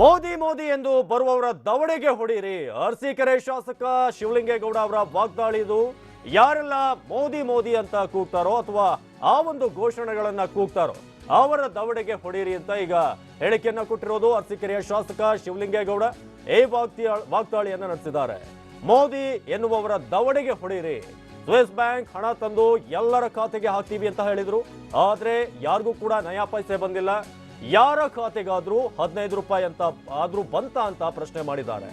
ಮೋದಿ ಮೋದಿ ಎಂದು ಬರುವವರ ದವಡೆಗೆ ಹೊಡೀರಿ. ಅರಸೀಕೆರೆ ಶಾಸಕ ಶಿವಲಿಂಗೇಗೌಡ ಅವರ ವಾಗ್ದಾಳಿದು ಯಾರೆಲ್ಲ ಮೋದಿ ಮೋದಿ ಅಂತ ಕೂಗ್ತಾರೋ ಅಥವಾ ಆ ಒಂದು ಘೋಷಣೆಗಳನ್ನ ಕೂಗ್ತಾರೋ ಅವರ ದವಡೆಗೆ ಹೊಡೀರಿ ಅಂತ ಈಗ ಹೇಳಿಕೆಯನ್ನ ಕೊಟ್ಟಿರೋದು ಅರಸೀಕೆರೆಯ ಶಾಸಕ ಶಿವಲಿಂಗೇಗೌಡ. ಈ ವಾಗ್ತಿ ವಾಗ್ದಾಳಿಯನ್ನ ನಡೆಸಿದ್ದಾರೆ. ಮೋದಿ ಎನ್ನುವವರ ದವಡೆಗೆ ಹೊಡೀರಿ. ಸ್ವಿಸ್ ಬ್ಯಾಂಕ್ ಹಣ ತಂದು ಎಲ್ಲರ ಖಾತೆಗೆ ಹಾಕ್ತೀವಿ ಅಂತ ಹೇಳಿದ್ರು. ಆದ್ರೆ ಯಾರಿಗೂ ಕೂಡ ನಯಾ ಪೈಸೆ ಬಂದಿಲ್ಲ. ಯಾರ ಖಾತೆಗಾದ್ರೂ ಹದಿನೈದು ರೂಪಾಯಿ ಅಂತ ಆದ್ರೂ ಬಂತ ಅಂತ ಪ್ರಶ್ನೆ ಮಾಡಿದ್ದಾರೆ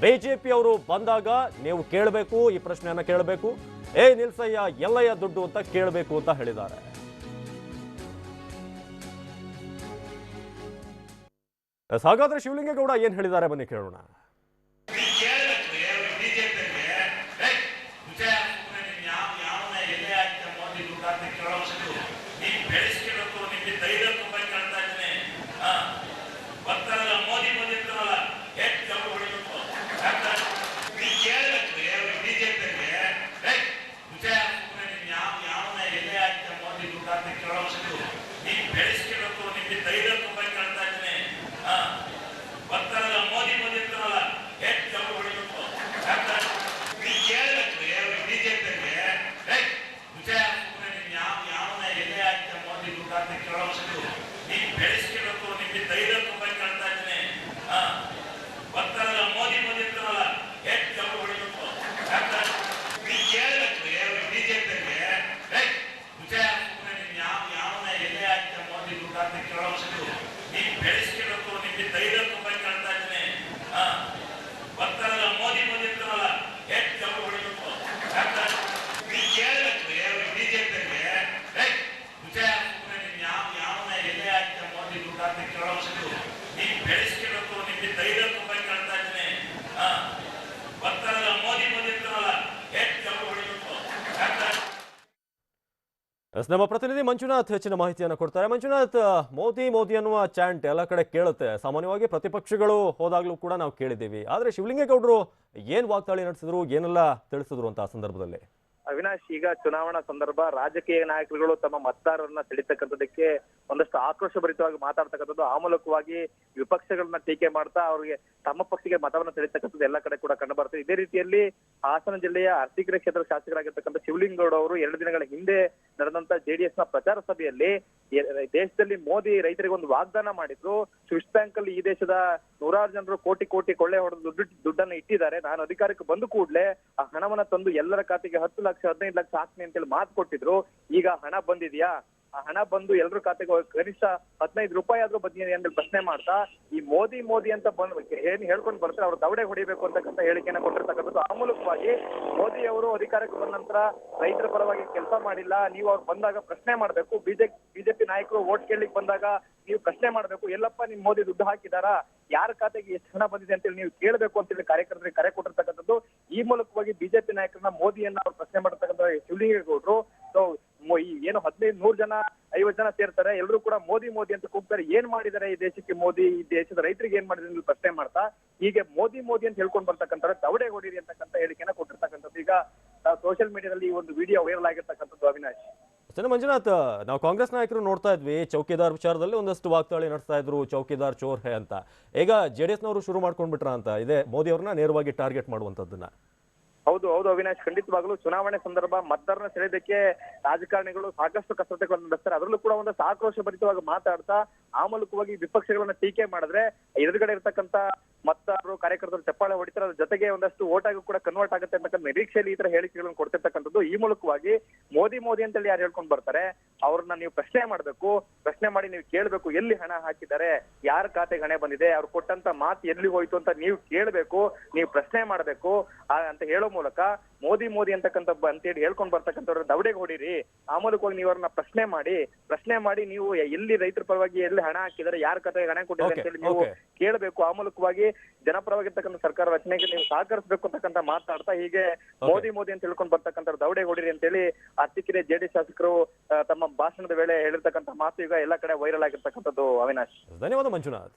ಬಿಜೆಪಿ ಅವರು ಬಂದಾಗ ನೀವು ಕೇಳಬೇಕು ಈ ಪ್ರಶ್ನೆಯನ್ನ ಕೇಳಬೇಕು ಏ ನಿಲ್ಸಯ್ಯ ಎಲ್ಲಯ್ಯ ದುಡ್ಡು ಅಂತ ಕೇಳಬೇಕು ಅಂತ ಹೇಳಿದ್ದಾರೆ ಹಾಗಾದ್ರೆ ಶಿವಲಿಂಗೇಗೌಡ ಏನ್ ಹೇಳಿದ್ದಾರೆ ಬನ್ನಿ ಕೇಳೋಣ ಬೆಳೆಸ್ಕೋಬೇಕು ನಿಮಗೆ ನಮ್ಮ ಪ್ರತಿನಿಧಿ ಮಂಜುನಾಥ್ ಹೆಚ್ಚಿನ ಮಾಹಿತಿಯನ್ನು ಕೊಡ್ತಾರೆ. ಮಂಜುನಾಥ್ ಮೋದಿ ಮೋದಿ ಅನ್ನುವ ಚಾಂಟ್ ಎಲ್ಲ ಕಡೆ ಕೇಳುತ್ತೆ. ಸಾಮಾನ್ಯವಾಗಿ ಪ್ರತಿಪಕ್ಷಗಳು ಹೋದಾಗ್ಲೂ ಕೂಡ ನಾವು ಕೇಳಿದ್ದೀವಿ. ಆದ್ರೆ ಶಿವಲಿಂಗೇಗೌಡರು ಏನ್ ವಾಗ್ದಾಳಿ ನಡೆಸಿದ್ರು, ಏನೆಲ್ಲ ತಿಳಿಸಿದ್ರು ಅಂತ ಸಂದರ್ಭದಲ್ಲಿ? ಅವಿನಾಶ್, ಈಗ ಚುನಾವಣಾ ಸಂದರ್ಭ, ರಾಜಕೀಯ ನಾಯಕರುಗಳು ತಮ್ಮ ಮತದಾರರನ್ನ ಸೆಳಿತಕ್ಕಂಥದಕ್ಕೆ ಒಂದಷ್ಟು ಆಕ್ರೋಶಭರಿತವಾಗಿ ಮಾತಾಡ್ತಕ್ಕಂಥದ್ದು ಆ ಮೂಲಕವಾಗಿ ವಿಪಕ್ಷಗಳನ್ನ ಟೀಕೆ ಮಾಡ್ತಾ ಅವ್ರಿಗೆ ತಮ್ಮ ಪಕ್ಷಕ್ಕೆ ಮತವನ್ನ ಸೆಳಿತಕ್ಕಂಥದ್ದು ಎಲ್ಲ ಕಡೆ ಕೂಡ ಕಂಡು ಬರ್ತದೆ. ಇದೇ ರೀತಿಯಲ್ಲಿ ಹಾಸನ ಜಿಲ್ಲೆಯ ಆರ್ಥಿಕ ಕ್ಷೇತ್ರದ ಶಾಸಕರಾಗಿರ್ತಕ್ಕಂಥ ಶಿವಲಿಂಗೌಡ ಅವರು ಎರಡು ದಿನಗಳ ಹಿಂದೆ ನಡೆದಂತ ಜೆಡಿಎಸ್ನ ಪ್ರಚಾರ ಸಭೆಯಲ್ಲಿ ದೇಶದಲ್ಲಿ ಮೋದಿ ರೈತರಿಗೆ ಒಂದು ವಾಗ್ದಾನ ಮಾಡಿದ್ರು. ಸ್ವಿಸ್ ಬ್ಯಾಂಕ್ ಅಲ್ಲಿ ಈ ದೇಶದ ನೂರಾರು ಜನರು ಕೋಟಿ ಕೋಟಿ ಕೊಳ್ಳೆ ಹೊಡೆದು ದುಡ್ಡು, ದುಡ್ಡನ್ನ ಇಟ್ಟಿದ್ದಾರೆ. ನಾನು ಅಧಿಕಾರಕ್ಕೆ ಬಂದ ಕೂಡಲೇ ಆ ಹಣವನ್ನ ತಂದು ಎಲ್ಲರ ಖಾತೆಗೆ ಹತ್ತು ಲಕ್ಷ, ಹದಿನೈದು ಲಕ್ಷ ಹಾಕ್ತೀನಿ ಅಂತೇಳಿ ಮಾತು ಕೊಟ್ಟಿದ್ರು. ಈಗ ಹಣ ಬಂದಿದ್ಯಾ? ಆ ಹಣ ಬಂದು ಎಲ್ರ ಖಾತೆಗೆ ಹೋಗಿ ಕನಿಷ್ಠ ಹದಿನೈದು ರೂಪಾಯಿ ಆದ್ರೂ ಬಂದಿದೆ ಅಂದ್ರೆ ಪ್ರಶ್ನೆ ಮಾಡ್ತಾ, ಈ ಮೋದಿ ಮೋದಿ ಅಂತ ಬಂದ್ ಏನ್ ಹೇಳ್ಕೊಂಡು ಬರ್ತಾರೆ, ಅವ್ರು ದವಡೆ ಹೊಡಿಬೇಕು ಅಂತಕ್ಕಂಥ ಹೇಳಿಕೆಯನ್ನ ಕೊಟ್ಟಿರ್ತಕ್ಕಂಥದ್ದು ಆ ಮೂಲಕವಾಗಿ ಮೋದಿ ಅವರು ಅಧಿಕಾರಕ್ಕೆ ಬಂದ ನಂತರ ರೈತರ ಪರವಾಗಿ ಕೆಲಸ ಮಾಡಿಲ್ಲ, ನೀವು ಅವ್ರು ಬಂದಾಗ ಪ್ರಶ್ನೆ ಮಾಡ್ಬೇಕು, ಬಿಜೆಪಿ ಬಿಜೆಪಿ ನಾಯಕರು ಓಟ್ ಕೇಳಲಿಕ್ಕೆ ಬಂದಾಗ ನೀವು ಪ್ರಶ್ನೆ ಮಾಡ್ಬೇಕು, ಎಲ್ಲಪ್ಪ ನಿಮ್ ಮೋದಿ ದುಡ್ಡು ಹಾಕಿದಾರಾ, ಯಾರ ಖಾತೆಗೆ ಎಷ್ಟು ಹಣ ಬಂದಿದೆ ಅಂತೇಳಿ ನೀವು ಕೇಳಬೇಕು ಅಂತೇಳಿ ಕಾರ್ಯಕರ್ತರಿಗೆ ಕರೆ ಕೊಟ್ಟಿರ್ತಕ್ಕಂಥದ್ದು, ಈ ಮೂಲಕವಾಗಿ ಬಿಜೆಪಿ ನಾಯಕರನ್ನ ಮೋದಿಯನ್ನ ಅವ್ರು ಪ್ರಶ್ನೆ ಮಾಡಿರ್ತಕ್ಕಂಥ ಶಿವಲಿಂಗೇಗೌಡರು ಏನು ಹದಿನೈದು, ನೂರು ಜನ, ಐವತ್ತು ಜನ ಸೇರ್ತಾರೆ. ಎಲ್ಲರೂ ಕೂಡ ಮೋದಿ ಮೋದಿ ಅಂತ ಕೂಗ್ತಾರೆ. ಏನ್ ಮಾಡಿದ್ದಾರೆ ಈ ದೇಶಕ್ಕೆ ಮೋದಿ? ಈ ದೇಶದ ರೈತರಿಗೆ ಏನ್ ಮಾಡಿದ್ರು ಪ್ರಶ್ನೆ ಮಾಡ್ತಾ, ಹೀಗೆ ಮೋದಿ ಮೋದಿ ಅಂತ ಹೇಳ್ಕೊಂಡ್ ಬರ್ತಕ್ಕಂಥ ದವಡೆ ಹೊಡೀರಿ ಅಂತಕ್ಕಂಥ ಹೇಳಿಕೆನ ಕೊಟ್ಟಿರ್ತಕ್ಕಂಥದ್ದು. ಈಗ ಸೋಷಿಯಲ್ ಮೀಡಿಯಾದಲ್ಲಿ ಈ ಒಂದು ವಿಡಿಯೋ ವೈರಲ್ ಆಗಿರ್ತಕ್ಕಂಥದ್ದು ಅವಿನಾಶ್. ಮಂಜುನಾಥ್, ನಾವು ಕಾಂಗ್ರೆಸ್ ನಾಯಕರು ನೋಡ್ತಾ ಇದ್ವಿ. ಚೌಕಿದಾರ್ ವಿಚಾರದಲ್ಲಿ ಒಂದಷ್ಟು ವಾಗ್ದಾಳಿ ನಡೆಸ್ತಾ ಇದ್ರು ಚೌಕಿದಾರ್ ಚೋರ್ ಹೇ ಅಂತ. ಈಗ ಜೆ ಡಿ ಎಸ್ನವರು ಶುರು ಮಾಡ್ಕೊಂಡ್ಬಿಟ್ರ ಅಂತ. ಇದೇ ಮೋದಿ ಅವ್ರನ್ನ ನೇರವಾಗಿ ಟಾರ್ಗೆಟ್ ಮಾಡುವಂಥದ್ದನ್ನ. ಹೌದು ಹೌದು ಅವಿನಾಶ್. ಖಂಡಿತವಾಗ್ಲೂ ಚುನಾವಣೆ ಸಂದರ್ಭ ಮತದಾರನ ಸೆಳೆಯೋದಕ್ಕೆ ರಾಜಕಾರಣಿಗಳು ಸಾಕಷ್ಟು ಕಸರತ್ತುಗಳನ್ನು ನಡೆಸ್ತಾರೆ ಅದರಲ್ಲೂ ಕೂಡ ಒಂದು ಆಕ್ರೋಶ ಭರಿತವಾಗಿ ಮಾತಾಡ್ತಾ ಆ ಮೂಲಕವಾಗಿ ವಿಪಕ್ಷಗಳನ್ನ ಟೀಕೆ ಮಾಡಿದ್ರೆ ಎದುರುಗಡೆ ಇರ್ತಕ್ಕಂತ ಮತದಾರರು ಕಾರ್ಯಕರ್ತರು ಚಪ್ಪಾಳೆ ಹೊಡಿತಾರೆ. ಅದ್ರ ಜೊತೆಗೆ ಒಂದಷ್ಟು ಓಟಾಗಿ ಕೂಡ ಕನ್ವರ್ಟ್ ಆಗುತ್ತೆ ಅಂತಕ್ಕಂಥ ನಿರೀಕ್ಷೆಯಲ್ಲಿ ಈ ತರ ಹೇಳಿಕೆಗಳನ್ನು ಕೊಡ್ತಿರ್ತಕ್ಕಂಥದ್ದು. ಈ ಮೂಲಕವಾಗಿ ಮೋದಿ ಮೋದಿ ಅಂತೇಳಿ ಯಾರು ಹೇಳ್ಕೊಂಡು ಬರ್ತಾರೆ, ಅವ್ರನ್ನ ನೀವು ಪ್ರಶ್ನೆ ಮಾಡ್ಬೇಕು. ಪ್ರಶ್ನೆ ಮಾಡಿ ನೀವು ಕೇಳ್ಬೇಕು, ಎಲ್ಲಿ ಹಣ ಹಾಕಿದ್ದಾರೆ, ಯಾರ ಖಾತೆಗೆ ಹಣ ಬಂದಿದೆ, ಅವ್ರು ಕೊಟ್ಟಂತ ಮಾತು ಎಲ್ಲಿ ಹೋಯ್ತು ಅಂತ ನೀವು ಕೇಳ್ಬೇಕು, ನೀವು ಪ್ರಶ್ನೆ ಮಾಡ್ಬೇಕು. ಅಂತ ಹೇಳೋ ಮೂಲಕ ಮೋದಿ ಮೋದಿ ಅಂತಕ್ಕಂಥ ಅಂತ ಅಂತೇಳಿ ಹೇಳ್ಕೊಂಡ್ ಬರ್ತಕ್ಕಂಥವ್ರ ದವಡೆಗೆ ಹೊಡೀರಿ. ಆ ಮೂಲಕವಾಗಿ ನೀವು ಅವ್ರನ್ನ ಪ್ರಶ್ನೆ ಮಾಡಿ ಪ್ರಶ್ನೆ ಮಾಡಿ ನೀವು ಎಲ್ಲಿ ರೈತರ ಪರವಾಗಿ ಎಲ್ಲಿ ಹಣ ಹಾಕಿದ್ರೆ ಯಾರ ಕಥೆಗೆ ಹಣ ಕೊಟ್ಟಿದ್ದಾರೆ ಅಂತ ಹೇಳಿ ನೀವು. ಕೇಳಬೇಕು. ಆ ಮೂಲಕವಾಗಿ ಜನಪರವಾಗಿರ್ತಕ್ಕಂಥ ಸರ್ಕಾರ ರಚನೆಗೆ ನೀವು ಸಹಕರಿಸಬೇಕು ಅಂತಕ್ಕಂಥ ಮಾತಾಡ್ತಾ ಹೀಗೆ ಮೋದಿ ಮೋದಿ ಅಂತ ಹೇಳ್ಕೊಂಡ್ ಬರ್ತಕ್ಕಂಥ ದವಡೆ ಹೊಡಿರಿ ಅಂತೇಳಿ ಜೆ ಜೆಡಿಎಸ್ ಶಾಸಕರು ತಮ್ಮ ಭಾಷಣದ ವೇಳೆ ಹೇಳಿರ್ತಕ್ಕಂಥ ಮಾತು ಈಗ ಎಲ್ಲ ಕಡೆ ವೈರಲ್ ಆಗಿರ್ತಕ್ಕಂಥದ್ದು ಅವಿನಾಶ್. ಧನ್ಯವಾದ ಮಂಜುನಾಥ್.